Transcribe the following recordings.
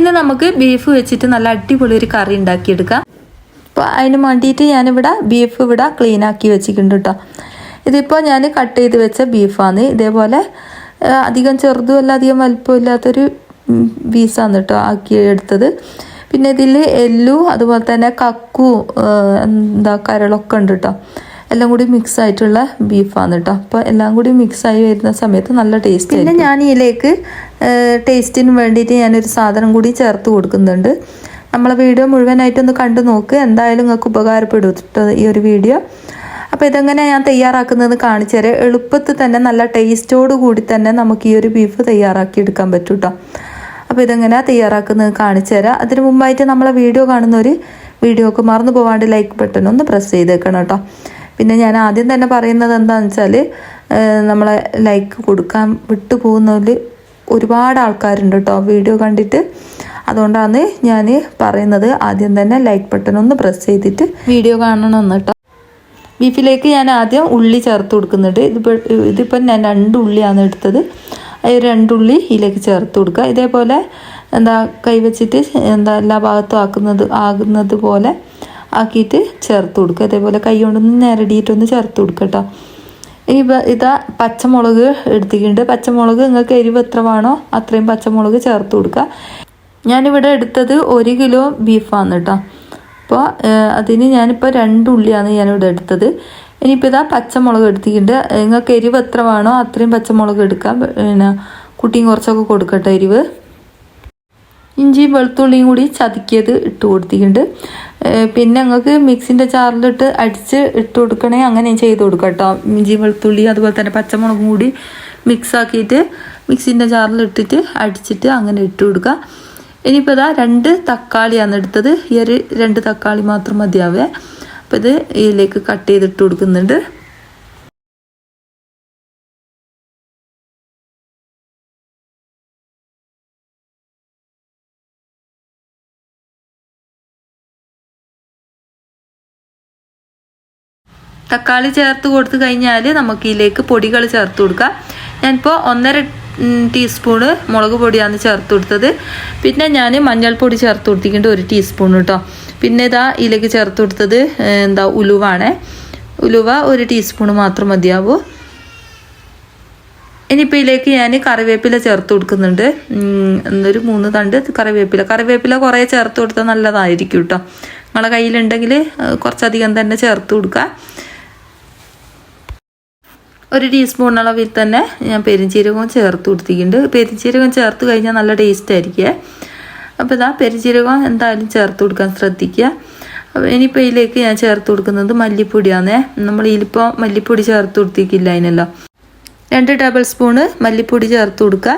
ഇന്ന് നമുക്ക് ബീഫ് വെച്ചിട്ട് നല്ല അടിപൊളി ഒരു കറി ഉണ്ടാക്കിയെടുക്കാം. അപ്പോൾ അതിന് വേണ്ടിയിട്ട് ഞാനിവിടെ ബീഫ് ഇവിടെ ക്ലീൻ ആക്കി വെച്ചിട്ടുണ്ട് കേട്ടോ ഇതിപ്പോൾ ഞാൻ കട്ട് ചെയ്ത് വെച്ച ബീഫാണ് ഇതേപോലെ അധികം അധികം ചെറുതുമല്ല അധികം വലുപ്പമില്ലാത്തൊരു പീസാണ് കേട്ടോ ആക്കി എടുത്തത്. പിന്നെ ഇതിൽ എല്ലു അതുപോലെ തന്നെ കക്കു എന്താ കരളൊക്കെ ഉണ്ട് കേട്ടോ എല്ലാം കൂടി മിക്സ് ആയിട്ടുള്ള ബീഫാണ് കേട്ടോ അപ്പോൾ എല്ലാം കൂടി മിക്സ് ആയി വരുന്ന സമയത്ത് നല്ല ടേസ്റ്റ് പിന്നെ ഞാൻ ഇതിലേക്ക് ടേസ്റ്റിന് വേണ്ടിയിട്ട് ഞാനൊരു സാധനം കൂടി ചേർത്ത് കൊടുക്കുന്നുണ്ട്. നമ്മളെ വീഡിയോ മുഴുവനായിട്ടൊന്ന് കണ്ടു നോക്ക്. എന്തായാലും നിങ്ങൾക്ക് ഉപകാരപ്പെടും കേട്ടോ ഈ ഒരു വീഡിയോ അപ്പോൾ ഇതെങ്ങനെ ഞാൻ തയ്യാറാക്കുന്നതെന്ന് കാണിച്ചു തരാം. എളുപ്പത്തിൽ തന്നെ നല്ല ടേസ്റ്റോട് കൂടി തന്നെ നമുക്ക് ഈ ഒരു ബീഫ് തയ്യാറാക്കി എടുക്കാൻ പറ്റും കേട്ടോ അപ്പോൾ ഇതെങ്ങനെ തയ്യാറാക്കുന്നത് കാണിച്ചു തരാം. അതിന് മുമ്പായിട്ട് നമ്മളെ വീഡിയോ കാണുന്നവർ വീഡിയോക്ക് മറന്നു പോവാണ്ട് ലൈക്ക് ബട്ടൺ ഒന്ന് പ്രസ് ചെയ്തേക്കണം കേട്ടോ പിന്നെ ഞാൻ ആദ്യം തന്നെ പറയുന്നത് എന്താണെന്ന് വെച്ചാൽ നമ്മളെ ലൈക്ക് കൊടുക്കാൻ വിട്ടു പോകുന്നതിൽ ഒരുപാട് ആൾക്കാരുണ്ട് കേട്ടോ വീഡിയോ കണ്ടിട്ട് അതുകൊണ്ടാണ് ഞാൻ പറയുന്നത്. ആദ്യം തന്നെ ലൈക്ക് ബട്ടൺ ഒന്ന് പ്രസ് ചെയ്തിട്ട് വീഡിയോ കാണണമെന്ന് കേട്ടോ ബീഫിലേക്ക് ഞാൻ ആദ്യം ഉള്ളി ചേർത്ത് കൊടുക്കുന്നുണ്ട്. ഇതിപ്പോൾ ഇതിപ്പം ഞാൻ രണ്ട് ഉള്ളിയാണ് എടുത്തത്. അത് രണ്ട് ഉള്ളി ഇതിലേക്ക് ചേർത്ത് കൊടുക്കുക. ഇതേപോലെ എന്താ കൈവച്ചിട്ട് എന്താ എല്ലാ ഭാഗത്തും ആക്കുന്നത് ആകുന്നത് പോലെ ആക്കിയിട്ട് ചേർത്ത് കൊടുക്കുക. അതേപോലെ കൈ കൊണ്ടൊന്ന് ഞെരടിയിട്ടൊന്ന് ചേർത്ത് കൊടുക്കുക കേട്ടോ ഇനി ഇതാ പച്ചമുളക് എടുത്തിട്ടുണ്ട്. പച്ചമുളക് നിങ്ങൾക്ക് എരിവ് എത്ര വേണോ അത്രയും പച്ചമുളക് ചേർത്ത് കൊടുക്കുക. ഞാനിവിടെ എടുത്തത് ഒരു കിലോ ബീഫാണ് കേട്ടോ അപ്പോൾ അതിന് ഞാനിപ്പോൾ രണ്ട് ഉള്ളിയാണ് ഞാനിവിടെ എടുത്തത്. ഇനിയിപ്പോൾ ഇതാ പച്ചമുളക് എടുത്തിട്ടുണ്ട്. നിങ്ങൾക്ക് എരിവ് എത്ര വേണോ അത്രയും പച്ചമുളക് എടുക്കാം. പിന്നെ കുട്ടിയും കുറച്ചൊക്കെ കൊടുക്കട്ടെ എരിവ്. ഇഞ്ചിയും വെളുത്തുള്ളിയും കൂടി ചതുക്കിയത് ഇട്ട് കൊടുത്തിട്ടുണ്ട്. പിന്നെ ഞങ്ങൾക്ക് മിക്സിന്റെ ചാറിലിട്ട് അടിച്ച് ഇട്ട് കൊടുക്കണേ അങ്ങനെ ചെയ്ത് കൊടുക്കാം കേട്ടോ. ഇഞ്ചി വെളുത്തുള്ളി അതുപോലെ തന്നെ പച്ചമുളകും കൂടി മിക്സ് ആക്കിയിട്ട് മിക്സിന്റെ ചാറിലിട്ടിട്ട് അടിച്ചിട്ട് അങ്ങനെ ഇട്ട് കൊടുക്കുക ഇനിയിപ്പോൾ ഇതാ രണ്ട് തക്കാളിയാണ് എടുത്തത്. ഈ ഒരു രണ്ട് തക്കാളി മാത്രം മതിയാവേ. അപ്പോൾ ഇത് ഇതിലേക്ക് കട്ട് ചെയ്തിട്ട് കൊടുക്കുന്നുണ്ട്. തക്കാളി ചേർത്ത് കൊടുത്തു കഴിഞ്ഞാൽ നമുക്ക് ഇതിലേക്ക് പൊടികൾ ചേർത്ത് കൊടുക്കാം ഞാനിപ്പോൾ ഒന്നര ടീസ്പൂണ് മുളക് പൊടിയാണ് ചേർത്ത് കൊടുത്തത്. പിന്നെ ഞാൻ മഞ്ഞൾപ്പൊടി ചേർത്ത് കൊടുത്തിട്ടുണ്ട് ഒരു ടീസ്പൂൺ കേട്ടോ പിന്നെ ഇതാ ഇതിലേക്ക് ചേർത്ത് കൊടുത്തത് എന്താ ഉലുവാണ്. ഉലുവ ഒരു ടീസ്പൂൺ മാത്രം മതിയാവൂ. ഇനിയിപ്പോൾ ഇതിലേക്ക് ഞാൻ കറിവേപ്പില ചേർത്ത് കൊടുക്കുന്നുണ്ട്. എന്നൊരു മൂന്ന് തണ്ട് കറിവേപ്പില. കറിവേപ്പില കുറേ ചേർത്ത് കൊടുത്താൽ നല്ലതായിരിക്കും കേട്ടോ നിങ്ങളെ കയ്യിലുണ്ടെങ്കിൽ കുറച്ചധികം തന്നെ ചേർത്ത് കൊടുക്കുക. ഒരു ടീസ്പൂൺ അളവിൽ തന്നെ ഞാൻ പെരിഞ്ചീരകവും ചേർത്ത് കൊടുത്തിട്ടുണ്ട്. പെരിഞ്ചീരകം ചേർത്ത് കഴിഞ്ഞാൽ നല്ല ടേസ്റ്റ് ആയിരിക്കും. അപ്പോൾ ഇതാ പെരിഞ്ചീരകം എന്തായാലും ചേർത്ത് കൊടുക്കാൻ ശ്രദ്ധിക്കുക. ഇനിയിപ്പോൾ ഇതിലേക്ക് ഞാൻ ചേർത്ത് കൊടുക്കുന്നത് മല്ലിപ്പൊടിയാണ് നമ്മൾ ഇതിലിപ്പോൾ മല്ലിപ്പൊടി ചേർത്ത് കൊടുത്തിക്കില്ല അതിനല്ലോ. രണ്ട് ടേബിൾ സ്പൂണ് മല്ലിപ്പൊടി ചേർത്ത് കൊടുക്കുക.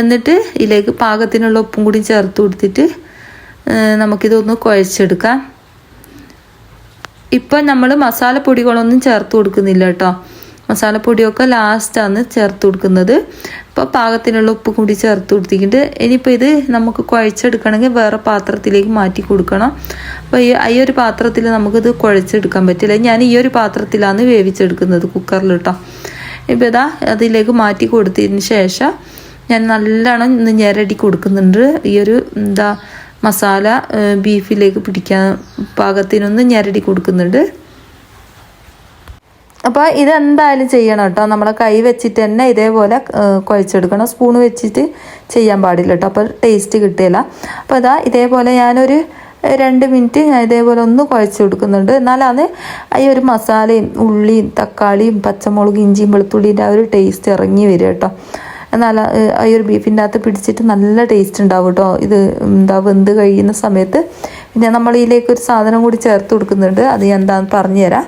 എന്നിട്ട് ഇതിലേക്ക് പാകത്തിനുള്ള ഉപ്പും കൂടി ചേർത്ത് കൊടുത്തിട്ട് നമുക്കിതൊന്ന് കുഴച്ചെടുക്കാം. ഇപ്പം നമ്മൾ മസാലപ്പൊടികളൊന്നും ചേർത്ത് കൊടുക്കുന്നില്ല കേട്ടോ. മസാലപ്പൊടിയൊക്കെ ലാസ്റ്റാണ് ചേർത്ത് കൊടുക്കുന്നത്. ഇപ്പോൾ പാകത്തിനുള്ള ഉപ്പ് കൂടി ചേർത്ത് കൊടുത്തിട്ടുണ്ട്. ഇനിയിപ്പോൾ ഇത് നമുക്ക് കുഴച്ചെടുക്കണമെങ്കിൽ വേറെ പാത്രത്തിലേക്ക് മാറ്റി കൊടുക്കണം. അപ്പോൾ ഈ ഈ ഒരു പാത്രത്തിൽ നമുക്കിത് കുഴച്ചെടുക്കാൻ പറ്റില്ല. ഞാൻ ഈ ഒരു പാത്രത്തിലാണ് വേവിച്ചെടുക്കുന്നത് കുക്കറിൽ കേട്ടോ. ഇപ്പോൾ ഇതാ അതിലേക്ക് മാറ്റി കൊടുത്തതിന് ശേഷം ഞാൻ നല്ലോണം ഇന്ന് ഞെരടി കൊടുക്കുന്നുണ്ട്. ഈ ഒരു എന്താ മസാല ബീഫിലേക്ക് പിടിക്കാൻ പാകത്തിനൊന്ന് ഞരടി കൊടുക്കുന്നുണ്ട്. അപ്പോൾ ഇതെന്തായാലും ചെയ്യണം കേട്ടോ. നമ്മളെ കൈ വെച്ചിട്ട് തന്നെ ഇതേപോലെ കുഴച്ചെടുക്കണം. സ്പൂൺ വെച്ചിട്ട് ചെയ്യാൻ പാടില്ല കേട്ടോ. അപ്പോൾ ടേസ്റ്റ് കിട്ടില്ല അപ്പോൾ ഇതാ ഇതേപോലെ ഞാനൊരു രണ്ട് മിനിറ്റ് ഞാൻ ഇതേപോലെ ഒന്ന് കുഴച്ച് കൊടുക്കുന്നുണ്ട്. എന്നാലാണ് ഈ ഒരു മസാലയും ഉള്ളിയും തക്കാളിയും പച്ചമുളകും ഇഞ്ചിയും വെളുത്തുള്ളിന്റെ ആ ഒരു ടേസ്റ്റ് ഇറങ്ങി വരും കേട്ടോ. എന്നാൽ ഈ ഒരു ബീഫിന്റെ അകത്ത് പിടിച്ചിട്ട് നല്ല ടേസ്റ്റ് ഉണ്ടാവും കേട്ടോ ഇത് എന്താ വെന്ത് കഴിയുന്ന സമയത്ത് പിന്നെ നമ്മൾ ഇതിലേക്ക് ഒരു സാധനം കൂടി ചേർത്ത് കൊടുക്കുന്നുണ്ട്. അത് ഞാൻ എന്താണെന്ന് പറഞ്ഞുതരാം.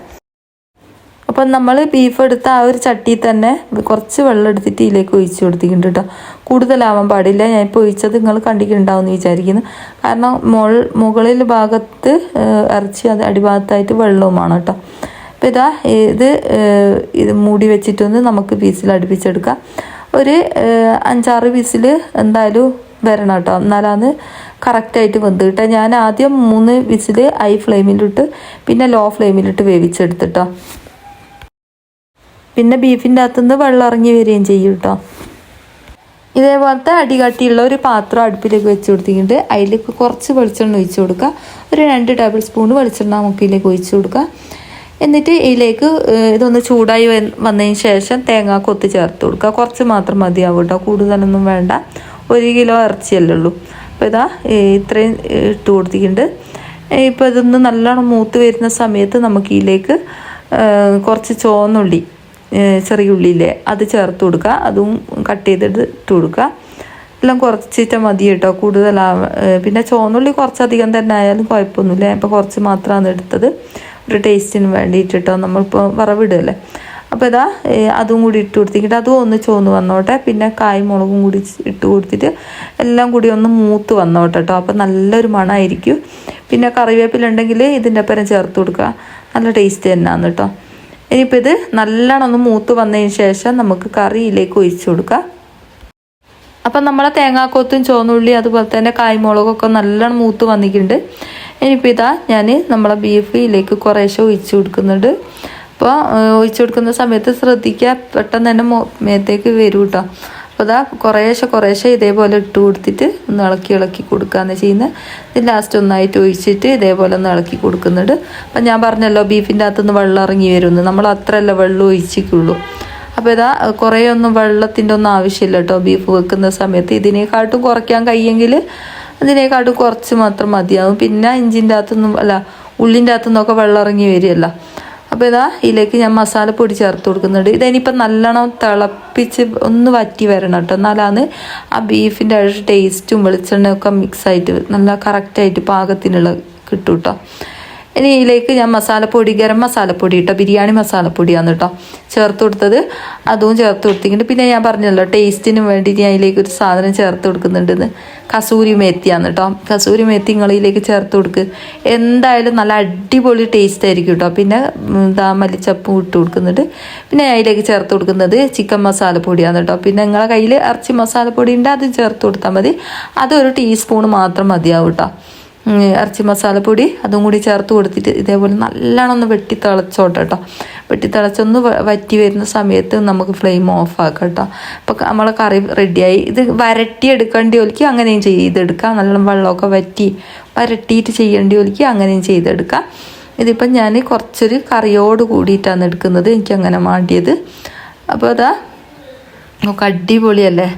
അപ്പം നമ്മൾ ബീഫ് എടുത്ത ആ ഒരു ചട്ടിയിൽ തന്നെ കുറച്ച് വെള്ളം എടുത്തിട്ട് ഇതിലേക്ക് ഒഴിച്ച് കൊടുത്തിട്ടുണ്ട് കേട്ടോ കൂടുതലാവാൻ പാടില്ല. ഞാൻ ഇപ്പോൾ ഒഴിച്ചത് നിങ്ങൾ കണ്ടിട്ടുണ്ടാവും എന്ന് വിചാരിക്കുന്നു. കാരണം മുകൾ മുകളിൽ ഭാഗത്ത് ഇറച്ചി അത് അടിഭാഗത്തായിട്ട് വെള്ളവുമാണ് കേട്ടോ അപ്പോൾ ഇതാ ഇത് ഇത് മൂടി വെച്ചിട്ടൊന്ന് നമുക്ക് പീസിൽ അടുപ്പിച്ചെടുക്കാം. ഒരു അഞ്ചാറ് പീസിൽ എന്തായാലും വരണം കേട്ടോ. എന്നാലാണ് കറക്റ്റായിട്ട് വെന്ത് കിട്ടുക. ഞാൻ ആദ്യം മൂന്ന് വിസിൽ ഹൈ ഫ്ലെയിമിലിട്ട് പിന്നെ ലോ ഫ്ലെയിമിലിട്ട് വേവിച്ചെടുത്തിട്ടോ. പിന്നെ ബീഫിന്റെ അകത്തുനിന്ന് വെള്ളം ഇറങ്ങി വരികയും ചെയ്യും കേട്ടോ. ഇതേപോലത്തെ അടികട്ടിയുള്ള ഒരു പാത്രം അടുപ്പിലേക്ക് വെച്ച് കൊടുത്തിട്ടുണ്ട്. അതിലേക്ക് കുറച്ച് വെളിച്ചെണ്ണ ഒഴിച്ചു കൊടുക്കുക. ഒരു രണ്ട് ടേബിൾ സ്പൂൺ വെളിച്ചെണ്ണ മുക്കിലേക്ക് ഒഴിച്ചു കൊടുക്കുക. എന്നിട്ട് ഇതിലേക്ക് ഇതൊന്ന് ചൂടായി വന്ന- വന്നതിന് ശേഷം തേങ്ങ കൊത്തി ചേർത്ത് കൊടുക്കുക. കുറച്ച് മാത്രം മതിയാവും കേട്ടോ. കൂടുതലൊന്നും വേണ്ട. ഒരു കിലോ ഇറച്ചിയല്ലേ ഉള്ളൂ. അപ്പോൾ ഇതാ ഇത്രയും ഇട്ട് കൊടുത്തിട്ടുണ്ട്. ഇപ്പോൾ ഇതൊന്ന് നല്ലോണം മൂത്ത് വരുന്ന സമയത്ത് നമുക്ക് ഇതിലേക്ക് കുറച്ച് ചോന്നുള്ളി ചെറിയ ഉള്ളിയില്ലേ അത് ചേർത്ത് കൊടുക്കുക. അതും കട്ട് ചെയ്തിട്ട് ഇട്ട് കൊടുക്കുക. എല്ലാം കുറച്ചിട്ട് മതി കേട്ടോ. കൂടുതലാ പിന്നെ ചോന്നുള്ളി കുറച്ചധികം തന്നെ ആയാലും കുഴപ്പമൊന്നുമില്ല. ഇപ്പോൾ കുറച്ച് മാത്രമാണ് എടുത്തത്. ഒരു ടേസ്റ്റിന് വേണ്ടിയിട്ട് കേട്ടോ നമ്മളിപ്പോൾ വറവിടുമല്ലേ അപ്പോൾ ഇതാ അതും കൂടി ഇട്ട് കൊടുത്തിട്ട് അതും ഒന്ന് ചോന്ന് വന്നോട്ടെ. പിന്നെ കായ്മുളകും കൂടി ഇട്ട് കൊടുത്തിട്ട് എല്ലാം കൂടി ഒന്ന് മൂത്ത് വന്നോട്ടെ കേട്ടോ അപ്പോൾ നല്ലൊരു മണമായിരിക്കും പിന്നെ കറിവേപ്പില ഉണ്ടെങ്കിൽ ഇതിന്റെ ഒപ്പം ചേർത്ത് കൊടുക്കുക. നല്ല ടേസ്റ്റ് തന്നെയാണ് കേട്ടോ ഇനിയിപ്പോൾ ഇത് നല്ലോണം ഒന്ന് മൂത്ത് വന്നതിന് ശേഷം നമുക്ക് കറിയിലേക്ക് ഒഴിച്ച് കൊടുക്കാം. അപ്പം നമ്മളെ തേങ്ങാക്കൊത്തും ചുവന്നുള്ളി അതുപോലെ തന്നെ കായ്മുളകൊക്കെ നല്ലോണം മൂത്ത് വന്നിട്ടുണ്ട്. ഇനിയിപ്പോൾ ഇതാ ഞാൻ നമ്മളെ ബീഫിലേക്ക് കുറേശ്ശെ ഒഴിച്ചു കൊടുക്കുന്നുണ്ട്. അപ്പോൾ ഒഴിച്ചു കൊടുക്കുന്ന സമയത്ത് ശ്രദ്ധിക്കുക പെട്ടെന്ന് തന്നെ മേത്തേക്ക് വരും കേട്ടോ അപ്പോൾ ഇതാ കുറേശ്ശെ കുറേശ്ശെ ഇതേപോലെ ഇട്ട് കൊടുത്തിട്ട് ഒന്ന് ഇളക്കി ഇളക്കി കൊടുക്കുകയെന്ന് ചെയ്യുന്നത് ഇത് ലാസ്റ്റ് ഒന്നായിട്ട് ഒഴിച്ചിട്ട് ഇതേപോലെ ഒന്ന് ഇളക്കി കൊടുക്കുന്നുണ്ട്. അപ്പം ഞാൻ പറഞ്ഞല്ലോ ബീഫിന്റെ അകത്തുനിന്ന് വെള്ളം ഇറങ്ങി വരുമെന്ന് നമ്മൾ അത്രയല്ല വെള്ളം ഒഴിച്ചിട്ടുള്ളൂ അപ്പോൾ ഇതാ കുറേ ഒന്നും വെള്ളത്തിന്റെ ഒന്നും ആവശ്യമില്ല കേട്ടോ ബീഫ് വെക്കുന്ന സമയത്ത്. ഇതിനെക്കാട്ടും കുറയ്ക്കാൻ കഴിയെങ്കിൽ അതിനെക്കാട്ടും കുറച്ച് മാത്രം മതിയാവും. പിന്നെ ഇഞ്ചിന്റെ അകത്തുനിന്നും അല്ല ഉള്ളിന്റെ അകത്തുനിന്നൊക്കെ വെള്ളം ഇറങ്ങി വരികയല്ല. അപ്പോൾ ഇതാ ഇതിലേക്ക് ഞാൻ മസാല പൊടി ചേർത്ത് കൊടുക്കുന്നുണ്ട്. ഇതിനിപ്പോൾ നല്ലോണം തിളപ്പിച്ച് ഒന്ന് വറ്റി വരണം കേട്ടോ. എന്നാലാണ് ആ ബീഫിന്റെ ടേസ്റ്റും വെളിച്ചെണ്ണയൊക്കെ മിക്സായിട്ട് നല്ല കറക്റ്റായിട്ട് പാകത്തിനുള്ള കിട്ടും കേട്ടോ. ഇനി ഇതിലേക്ക് ഞാൻ മസാലപ്പൊടി ഗരം മസാലപ്പൊടി കേട്ടോ ബിരിയാണി മസാലപ്പൊടിയാണ് കേട്ടോ ചേർത്ത് കൊടുത്തത്. അതും ചേർത്ത് കൊടുത്തിട്ടുണ്ട്. പിന്നെ ഞാൻ പറഞ്ഞല്ലോ ടേസ്റ്റിന് വേണ്ടി ഞാൻ ഇതിലേക്ക് ഒരു സാധനം ചേർത്ത് കൊടുക്കുന്നുണ്ടെന്ന്. കസൂരി മേത്തിയാണ് കേട്ടോ കസൂരി മേത്തി നിങ്ങളിലേക്ക് ചേർത്ത് കൊടുക്ക്. എന്തായാലും നല്ല അടിപൊളി ടേസ്റ്റ് ആയിരിക്കും കേട്ടോ പിന്നെ ഇതാ മല്ലിച്ചപ്പും ഇട്ട് കൊടുക്കുന്നുണ്ട്. പിന്നെ അതിലേക്ക് ചേർത്ത് കൊടുക്കുന്നത് ചിക്കൻ മസാലപ്പൊടിയാണ് കേട്ടോ പിന്നെ നിങ്ങളെ കയ്യിൽ ഇറച്ചി മസാലപ്പൊടി ഉണ്ട് അത് ചേർത്ത് കൊടുത്താൽ മതി. അതൊരു ടീസ്പൂൺ മാത്രം മതിയാവും കേട്ടോ ഇറച്ചി മസാലപ്പൊടി അതും കൂടി ചേർത്ത് കൊടുത്തിട്ട് ഇതേപോലെ നല്ലോണം ഒന്ന് വെട്ടി തിളച്ചോട്ടെ കേട്ടോ വെട്ടി തിളച്ചൊന്ന് വറ്റി വരുന്ന സമയത്ത് നമുക്ക് ഫ്ലെയിം ഓഫ് ആക്കാം കേട്ടോ അപ്പോൾ നമ്മളെ കറി റെഡിയായി ഇത് വരട്ടി എടുക്കേണ്ടി ഒലിക്കുക അങ്ങനെയും ചെയ്തെടുക്കാം. നല്ലോണം വെള്ളമൊക്കെ വറ്റി വരട്ടിയിട്ട് ചെയ്യേണ്ടി ഒലിക്കുക അങ്ങനെയും ചെയ്തെടുക്കാം. ഇതിപ്പം ഞാൻ കുറച്ചൊരു കറിയോട് കൂടിയിട്ടാണ് എടുക്കുന്നത്. എനിക്ക് അങ്ങനെ മാണ്ടിയത്. അപ്പോൾ അതാ നമുക്ക് അടിപൊളിയല്ലേ?